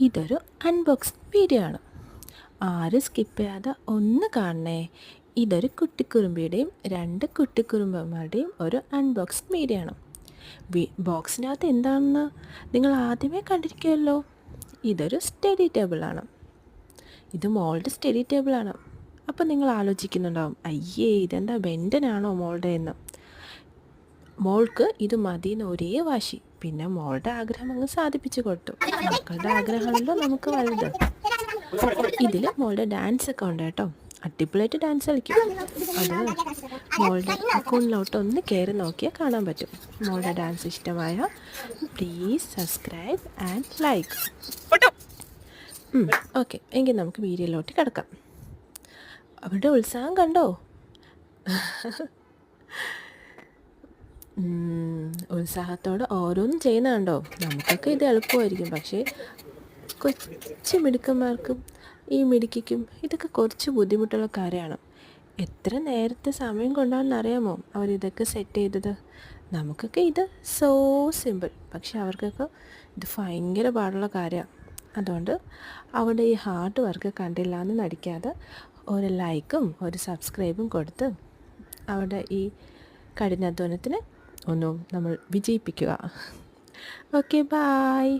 ഇതൊരു unbox video ആണ്. ആരും സ്കിപ്പ് ചെയ്യാതെ ഒന്ന് കാണണേ. ഇതൊരു കുട്ടിക്കുറുമ്പിയുടെയും രണ്ട് കുട്ടിക്കുറുമ്പന്മാരുടെയും ഒരു അൺബോക്സ് വീഡിയോ ആണ്. ബോക്സിനകത്ത് എന്താണെന്ന് നിങ്ങൾ ആദ്യമേ കണ്ടിരിക്കുമല്ലോ ഇതൊരു സ്റ്റഡി ടേബിളാണ് ഇത് മോളുടെ സ്റ്റഡി ടേബിളാണ് അപ്പോൾ നിങ്ങൾ ആലോചിക്കുന്നുണ്ടാവും അയ്യേ ഇതെന്താ ബെൻഡനാണോ മോളുടെ എന്ന് മോൾക്ക് ഇത് മതിയെന്ന് ഒരേ വാശി. പിന്നെ മോളുടെ ആഗ്രഹം അങ്ങ് സാധിപ്പിച്ചു കൊടുത്തു. മക്കളുടെ ആഗ്രഹമാണല്ലോ നമുക്ക് വലുത്. ഇതിൽ മോളുടെ ഡാൻസ് ഒക്കെ ഉണ്ട് കേട്ടോ. അടിപൊളിയായിട്ട് ഡാൻസ് കളിക്കും. അത് മോളുടെ അക്കൗണ്ടിലോട്ട് ഒന്ന് കയറി നോക്കിയാൽ കാണാൻ പറ്റും. മോളുടെ ഡാൻസ് ഇഷ്ടമായ please subscribe and like okay എങ്കിൽ നമുക്ക് വീഡിയോയിലോട്ട് കിടക്കാം. അവരുടെ ഉത്സാഹം കണ്ടോ? ഉത്സാഹത്തോടെ ഓരോന്നും ചെയ്യുന്നുണ്ടോ നമുക്കൊക്കെ ഇത് എളുപ്പമായിരിക്കും. പക്ഷേ കൊച്ചു മിടുക്കന്മാർക്കും ഈ മിടുക്കിക്കും ഇതൊക്കെ കുറച്ച് ബുദ്ധിമുട്ടുള്ള കാര്യമാണ്. എത്ര നേരത്തെ സമയം കൊണ്ടാണെന്ന് അറിയാമോ? അവർ ഇതൊക്കെ സെറ്റ് ചെയ്തത്. നമുക്കൊക്കെ ഇത് സോ സിമ്പിൾ പക്ഷെ അവർക്കൊക്കെ ഇത് ഭയങ്കര പാടുള്ള കാര്യമാണ്. അതുകൊണ്ട് അവിടെ ഈ ഹാർഡ് വർക്ക് കണ്ടില്ല എന്ന് നടിക്കാതെ ഒരു ലൈക്കും ഒരു സബ്സ്ക്രൈബും കൊടുത്ത് അവിടെ ഈ കഠിനാധ്വാനത്തിന് ഒന്ന് നമ്മൾ വിജയിപ്പിക്കുക ഓക്കെ ബായ്